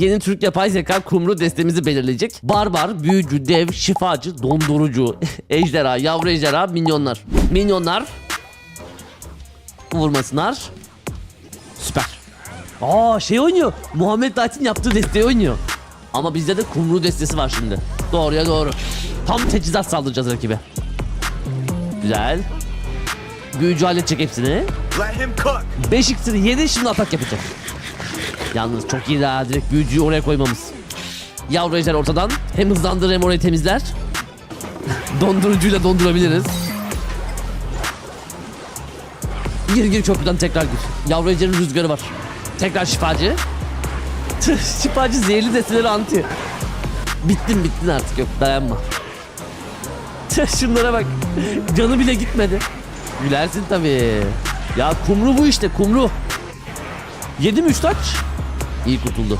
Yeni Türk yapay zeka kumru destemizi belirleyecek. Barbar, büyücü, dev, şifacı, dondurucu, ejderha, yavru ejderha, minyonlar. Minyonlar. Vurmasınlar. Süper. Aa şey oynuyor. Muhammed Dağıt'ın yaptığı desteği oynuyor. Ama bizde de kumru destesi var şimdi. Doğruya doğru. Tam teçhizat saldıracağız rakibe. Güzel. Büyücü halledecek hepsini. 5 iksiri yedi şimdi atak yapacak. Yalnız çok iyi daha direkt büyücüyü oraya koymamız. Yavru ejder ortadan hem hızlandırır hem orayı temizler. Dondurucuyla dondurabiliriz. Gir gir köprüden tekrar gir. Yavru ejderin rüzgarı var. Tekrar şifacı. Şifacı zehirli desteleri anti. Bittin bittin artık yok dayanma. Şunlara bak. Canı bile gitmedi. Gülersin tabii. Ya kumru bu işte kumru. Yedi mi üç taç? İyi kurtuldu.